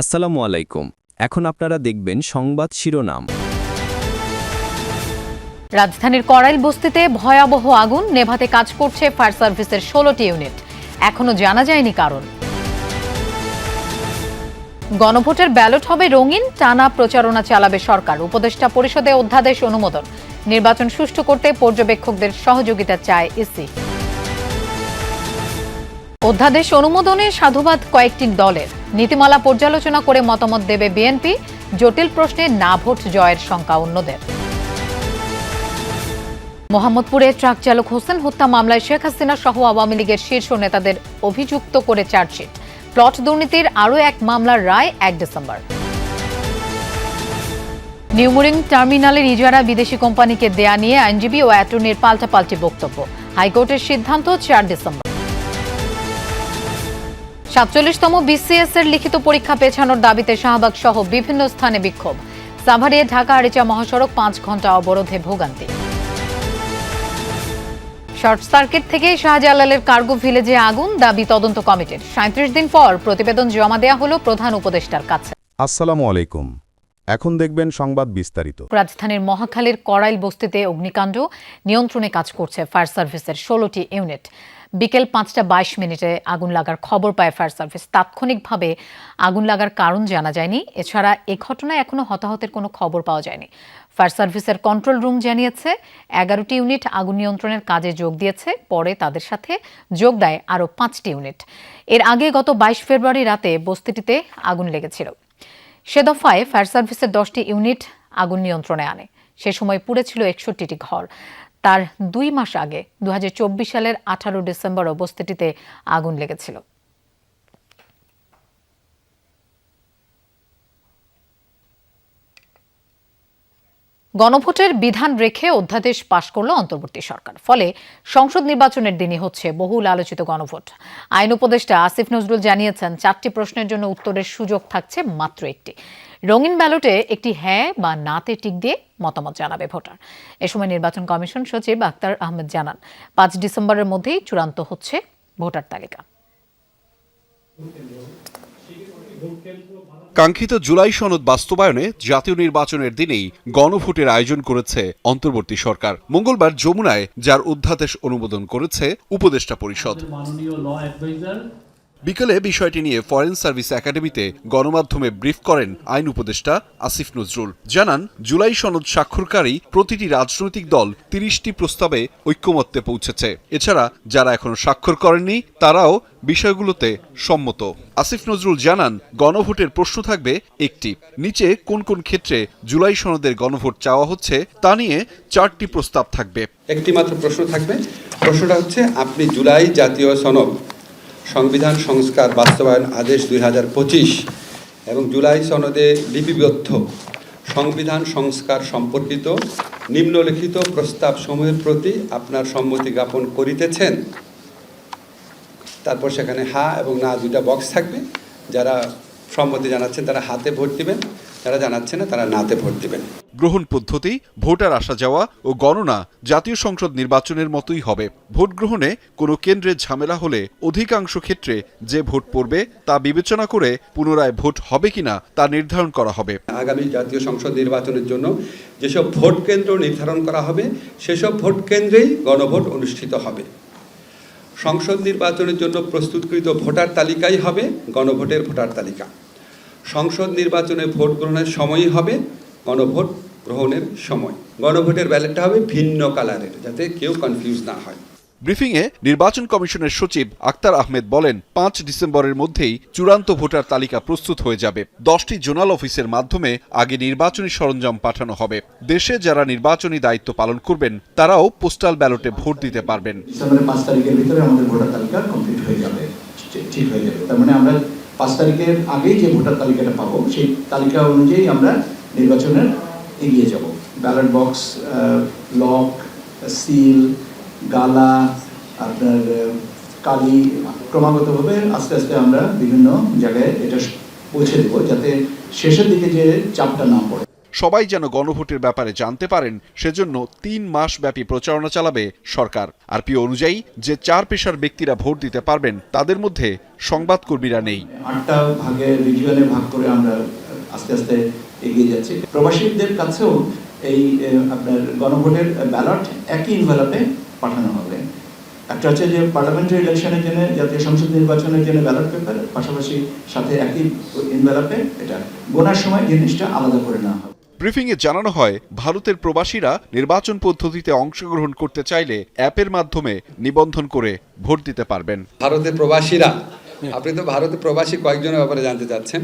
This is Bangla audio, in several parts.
আসসালামু আলাইকুম। এখন আপনারা দেখবেন সংবাদ শিরোনাম। রাজধানীর করাইল বস্তিতে ভয়াবহ আগুন, নেভাতে কাজ করছে ফায়ার সার্ভিসের ষোলোটি ইউনিট। এখনও জানা যায়নি কারণ। গণভোটের ব্যালট হবে রঙিন, টানা প্রচারণা চালাবে সরকার। উপদেষ্টা পরিষদে অধ্যাদেশ অনুমোদন। নির্বাচন সুষ্ঠু করতে পর্যবেক্ষকদের সহযোগিতা চায় ইসি অধ্যাদেশ অনুমোদনে সাধুবাদ কয়েকটি দলের। নীতিমালা পর্যালোচনা করে মতামত দেবে বিএনপি। জটিল প্রশ্নে না ভোট জয়ের শঙ্কা অন্যদের। মোহাম্মদপুরে ট্রাক চালক হোসেন হত্যা মামলায় শেখ হাসিনা সহ আওয়ামী লীগের শীর্ষ নেতাদের অভিযুক্ত করে চার্জশিট। প্লট দুর্নীতির আরও এক মামলার রায় এক ডিসেম্বর। নিউমুরিং টার্মিনালের ইজারা বিদেশি কোম্পানিকে দেয়া নিয়ে আইনজীবী ও অ্যাটর্নির পাল্টাপাল্টি বক্তব্য। হাইকোর্টের সিদ্ধান্ত চার ডিসেম্বর। সাতচল্লিশতম বিসিএস এর লিখিত পরীক্ষা পেছানোর দাবিতে শাহবাগ সহ বিভিন্ন স্থানে বিক্ষোভ। সাভারে ঢাকা আরিচা মহাসড়ক পাঁচ ঘণ্টা অবরোধে ভোগান্তি। শর্ট সার্কিট থেকে শাহজালালের কার্গো ভিলেজে আগুন দাবি তদন্ত কমিটির। সাঁত্রিশ দিন পর প্রতিবেদন জমা দেওয়া হলো প্রধান উপদেষ্টার কাছে। আসসালামু আলাইকুম। এখন দেখবেন সংবাদ বিস্তারিত। রাজধানীর মহাখালীর করাইল বস্তিতে অগ্নিকাণ্ড নিয়ন্ত্রণে কাজ করছে ফায়ার সার্ভিসের ষোলোটি ইউনিট। বিকেল পাঁচটা বাইশ মিনিটে আগুন লাগার খবর পায় ফায়ার সার্ভিস। তাৎক্ষণিকভাবে আগুন লাগার কারণ জানা যায়নি। এছাড়া এ ঘটনায় এখনও হতাহতের কোনো খবর পাওয়া যায়নি। ফায়ার সার্ভিসের কন্ট্রোল রুম জানিয়েছে, এগারোটি ইউনিট আগুন নিয়ন্ত্রণের কাজে যোগ দিয়েছে। পরে তাদের সাথে যোগ দেয় আরও পাঁচটি ইউনিট। এর আগে গত বাইশ ফেব্রুয়ারি রাতে বস্তিটিতে আগুন লেগেছিল। সে দফায় ফায়ার সার্ভিসের দশটি ইউনিট আগুন নিয়ন্ত্রণে আনে। সে সময় পুড়েছিল একষট্টিটি ঘর। তার দুই মাস আগে দু হাজার চব্বিশ সালের আঠারো ডিসেম্বর বস্তিটিতে আগুন লেগেছিল। গণভোটের বিধান রেখে অধ্যাদেশ পাশ করল অন্তর্বর্তী সরকার। ফলে সংসদ নির্বাচনের দিনই হচ্ছে বহুল আলোচিত গণভোট। আইন উপদেষ্টা আসিফ নজরুল জানিয়েছেন, চারটি প্রশ্নের জন্য উত্তরের সুযোগ থাকছে মাত্র একটি। রঙিন ব্যালটে একটি হ্যাঁ বা নাতে টিক দিয়ে মতামত জানাবে ভোটার। এ সময় নির্বাচন কমিশন সচিব আক্তার আহমেদ জানান পাঁচ ডিসেম্বরের মধ্যেই চূড়ান্ত হচ্ছে ভোটার তালিকা। কাঙ্ক্ষিত জুলাই সনদ বাস্তবায়নে জাতীয় নির্বাচনের দিনেই গণভোটের আয়োজন করেছে অন্তর্বর্তী সরকার। মঙ্গলবার যমুনায় যার অধ্যাদেশ অনুমোদন করেছে উপদেষ্টা পরিষদ। মাননীয় ল অ্যাডভাইজার বিকেলে বিষয়টি নিয়ে ফরেন সার্ভিস একাডেমিতে গণমাধ্যমে ব্রিফ করেন আইন উপদেষ্টা আসিফ নজরুল। জানান, জুলাই সনদ স্বাক্ষরকারী প্রতিটি রাজনৈতিক দল তিরিশটি প্রস্তাবে ঐক্যমত্যে পৌঁছেছে। এছাড়া, যারা এখনও স্বাক্ষর করেননি, তারাও বিষয়গুলোতে সম্মত। আসিফ নজরুল জানান, গণভোটের প্রশ্ন থাকবে একটি, নিচে কোন কোন ক্ষেত্রে জুলাই সনদের গণভোট চাওয়া হচ্ছে তা নিয়ে চারটি প্রস্তাব থাকবে। একটি মাত্র প্রশ্ন থাকবে। প্রশ্নটা হচ্ছে, আপনি জুলাই জাতীয় সনদ সংবিধান সংস্কার বাস্তবায়ন আদেশ দুই হাজার পঁচিশ এবং জুলাই সনদে লিপিবদ্ধ। সংবিধান সংস্কার সম্পর্কিত নিম্নলিখিত প্রস্তাব সমূহের প্রতি আপনার সম্মতি জ্ঞাপন করিতেছেন। তারপর সেখানে হা এবং না দুইটা বক্স থাকবে। যারা সম্মতি জানাচ্ছেন তারা হাতে ভোট দিবেন। যারা জানাচ্ছেন না তারা নাতে ভোট দেবেন। গ্রহণ পদ্ধতি ভোটার আসা যাওয়া ও গণনা জাতীয় সংসদ নির্বাচনের মতোই হবে। ভোট গ্রহণে কোনো কেন্দ্রে ঝামেলা হলে অধিকাংশ ক্ষেত্রে যে ভোট পড়বে তা বিবেচনা করে পুনরায় ভোট হবে কিনা তা নির্ধারণ করা হবে। আগামী জাতীয় সংসদ নির্বাচনের জন্য যেসব ভোট কেন্দ্র নির্ধারণ করা হবে সেসব ভোট কেন্দ্রেই গণভোট অনুষ্ঠিত হবে। সংসদ নির্বাচনের জন্য প্রস্তুতকৃত ভোটার তালিকাই হবে গণভোটের ভোটার তালিকা। সংসদ নির্বাচনে ভোট গ্রহণের সময়ই হবে গণভোট গ্রহণের সময়। গণভোটের ব্যালেটটা হবে ভিন্ন কালারের যাতে কেউ কনফিউজ না হয়। ব্রিফিংয়ে নির্বাচন কমিশনের সচিব আক্তার আহমেদ বলেন পাঁচ ডিসেম্বরের মধ্যেই চূড়ান্ত ভোটার তালিকা প্রস্তুত হয়ে যাবে। দশটি জোনাল অফিসের মাধ্যমে আগে নির্বাচনী সরঞ্জাম পাঠানো হবে। দেশে যারা নির্বাচনী দায়িত্ব পালন করবেন তারাও পোস্টাল ব্যালটে ভোট দিতে পারবেন। ডিসেম্বরের পাঁচ তারিখের ভিতরে আমাদের ভোটার তালিকা কমপ্লিট হয়ে যাবে ঠিক- ঠিক হয়ে যাবে। তার মানে আমরা পাঁচ তারিখের আগেই যে ভোটার তালিকাটা পাবো, সেই তালিকা অনুযায়ী আমরা নির্বাচনের এগিয়ে যাব। ব্যালট বক্স লক, সিল, গালা, আপনার কালি, ক্রমাগতভাবে আস্তে আস্তে আমরা বিভিন্ন জায়গায় এটা পৌঁছে দেবো, যাতে শেষের দিকে যে চাপটা না পড়ে। সবাই যেন গণভোটের ব্যাপারে জানতে পারেন, সেজন্য তিন মাস ব্যাপী প্রচারণা চালাবে সরকার। আরপিও অনুযায়ী, যে চার পেশার ব্যক্তিরা ভোট দিতে পারবেন, তাদের মধ্যে সংবাদকর্মীরা নেই। আটটা ভাগে ভাগ করে আমরা আস্তে আস্তে এগিয়ে যাচ্ছি। প্রবাসীদের কাছেও এই আপনার গণভোটের ব্যালট একই ইনভেলপে পাঠানো হবে। একটা হচ্ছে যে পার্লামেন্টারি ইলেকশনের জন্য, জাতীয় সংসদ নির্বাচনের জন্য ব্যালট পেপার পাশাপাশি সাথে একই ইনভেলপে এটা গোনার সময় জিনিসটা আলাদা করে নেওয়া হবে। ব্রিফিংয়ে জানানো হয়, ভারতের প্রবাসীরা নির্বাচন পদ্ধতিতে অংশগ্রহণ করতে চাইলে অ্যাপের মাধ্যমে নিবন্ধন করে ভোট দিতে পারবেন। ভারতের প্রবাসীরা আপনি তো ভারতের প্রবাসী কয়েকজনের ব্যাপারে জানতে চাচ্ছেন।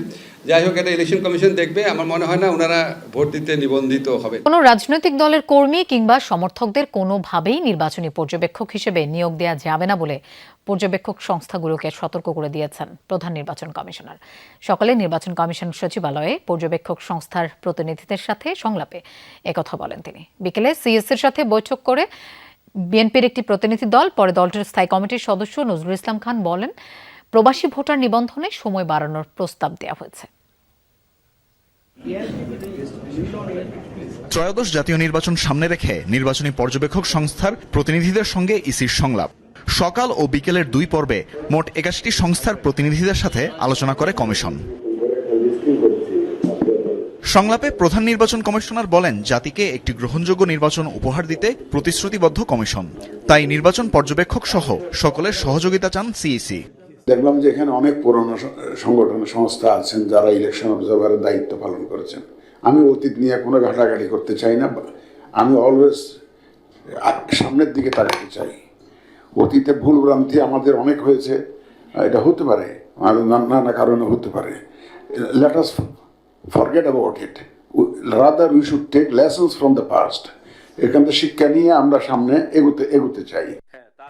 যাই হোক, এটা ইলেকশন কমিশন দেখবে। আমার মনে হয় না ওনারা ভোট দিতে নিবন্ধিত হবে। কোনো রাজনৈতিক দলের কর্মী কিংবা সমর্থকদের কোনোভাবেই নির্বাচনী পর্যবেক্ষক হিসেবে নিয়োগ দেওয়া যাবে না বলে পর্যবেক্ষক সংস্থাগুলোকে সতর্ক করে দিয়েছেন প্রধান নির্বাচন কমিশনার। সকালে নির্বাচন কমিশন সচিবালয়ে পর্যবেক্ষক সংস্থার প্রতিনিধিদের সাথে সংলাপে একথা বলেন তিনি। বিকেলে সিএসসির সাথে বৈঠক করে বিএনপির একটি প্রতিনিধি দল, পরে দলটির স্থায়ী কমিটির সদস্য নজরুল ইসলাম খান বলেন প্রবাসী ভোটার নিবন্ধনে সময় বাড়ানোর প্রস্তাব দেওয়া হয়েছে। ত্রয়োদশ জাতীয় নির্বাচন সামনে রেখে নির্বাচনী পর্যবেক্ষক সংস্থার প্রতিনিধিদের সঙ্গে ইসির সংলাপ। সকাল ও বিকেলের দুই পর্বে মোট একাশিটি সংস্থার প্রতিনিধিদের সাথে আলোচনা করে কমিশন। সংলাপে প্রধান নির্বাচন কমিশনার বলেন, জাতিকে একটি গ্রহণযোগ্য নির্বাচন উপহার দিতে প্রতিশ্রুতিবদ্ধ কমিশন। তাই নির্বাচন পর্যবেক্ষক সহ সকলের সহযোগিতা চান সিইসি। দেখলাম যে এখানে অনেক পুরনো সংগঠন, সংস্থা আছেন যারা ইলেকশন অবজারভারের দায়িত্ব পালন করেছেন। আমি অতীত নিয়ে কোনো ঘাটাঘাটি করতে চাই না আমি অলওয়েজ সামনের দিকে তাকাতে চাই। অতীতে ভুল ভ্রান্তি আমাদের অনেক হয়েছে এটা হতে পারে, আর নানা কারণে হতে পারে। Let us forget about it rather we should take lessons from the past এখান থেকে শিক্ষা নিয়ে আমরা সামনে এগোতে এগোতে চাই।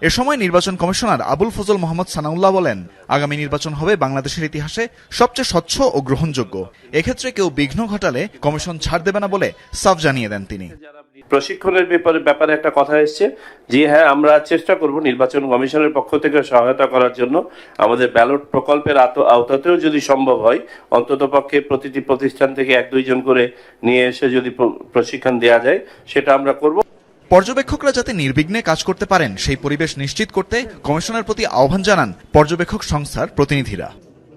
এ সময় নির্বাচন কমিশনার আবুল ফজল মোহাম্মদ সানাউল্লাহ বলেন, আগামী নির্বাচন হবে বাংলাদেশের ইতিহাসে সবচেয়ে স্বচ্ছ ও গ্রহণযোগ্য। এক্ষেত্রে কেউ বিঘ্ন ঘটালে কমিশন ছাড় দেবে না বলে সাফ জানিয়ে দেন তিনি। প্রশিক্ষণের ব্যাপারে ব্যাপারে একটা কথা এসছে যে হ্যাঁ আমরা চেষ্টা করব নির্বাচন কমিশনের পক্ষ থেকে সহায়তা করার জন্য। আমাদের ব্যালট প্রকল্পের আওতাতেও যদি সম্ভব হয়, অন্তত পক্ষে প্রতিটি প্রতিষ্ঠান থেকে এক দুইজন করে নিয়ে এসে যদি প্রশিক্ষণ দেওয়া যায়, সেটা আমরা করব। পর্যবেক্ষকরা যাতে নির্বিঘ্নে কাজ করতে পারেন সেই পরিবেশ নিশ্চিত করতে কমিশনের প্রতি আহ্বান জানান পর্যবেক্ষক সংস্থার প্রতিনিধিরা।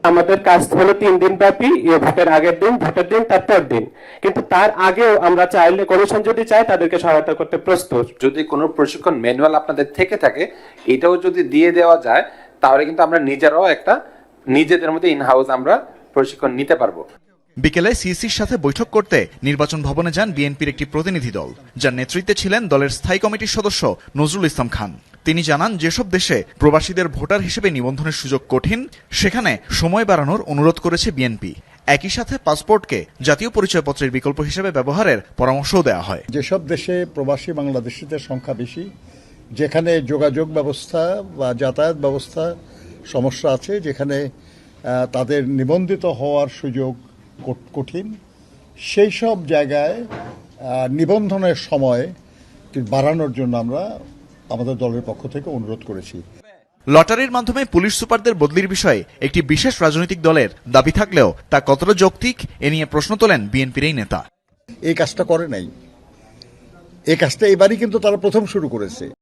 আমাদের কাজ হলো তিন দিন ব্যাপী ভোটের আগের দিন ভোটের দিন তারপর দিন। কিন্তু তার আগেও আমরা চাইলে কমিশন যদি চায় তাদেরকে সহায়তা করতে প্রস্তুত। যদি কোনো প্রশিক্ষণ ম্যানুয়াল আপনাদের থেকে থাকে এটাও যদি দিয়ে দেওয়া যায় তাহলে কিন্তু আমরা নিজেরাও একটা নিজেদের মধ্যে ইন হাউস আমরা প্রশিক্ষণ নিতে পারব। বিকেলে সিইসির সাথে বৈঠক করতে নির্বাচন ভবনে যান বিএনপির একটি প্রতিনিধি দল, যার নেতৃত্বে ছিলেন দলের স্থায়ী কমিটির সদস্য নজরুল ইসলাম খান। তিনি জানান, যেসব দেশে প্রবাসীদের ভোটার হিসেবে নিবন্ধনের সুযোগ কঠিন, সেখানে সময় বাড়ানোর অনুরোধ করেছে বিএনপি। একই সাথে পাসপোর্টকে জাতীয় পরিচয়পত্রের বিকল্প হিসেবে ব্যবহারের পরামর্শও দেওয়া হয়। যেসব দেশে প্রবাসী বাংলাদেশিদের সংখ্যা বেশি, যেখানে যোগাযোগ ব্যবস্থা বা যাতায়াত ব্যবস্থা সমস্যা আছে, যেখানে তাদের নিবন্ধিত হওয়ার সুযোগ কঠিন। সেই সব জায়গায় নিবন্ধনের সময় বাড়ানোর জন্য আমরা আমাদের দলের পক্ষ থেকে অনুরোধ করেছি। লটারির মাধ্যমে পুলিশ সুপারদের বদলির বিষয়ে একটি বিশেষ রাজনৈতিক দলের দাবি থাকলেও তা কতটা যৌক্তিক এ নিয়ে প্রশ্ন তোলেন বিএনপির এই নেতা। এই কাজটা করে নাই। এই কাজটা এবারই কিন্তু তারা প্রথম শুরু করেছে।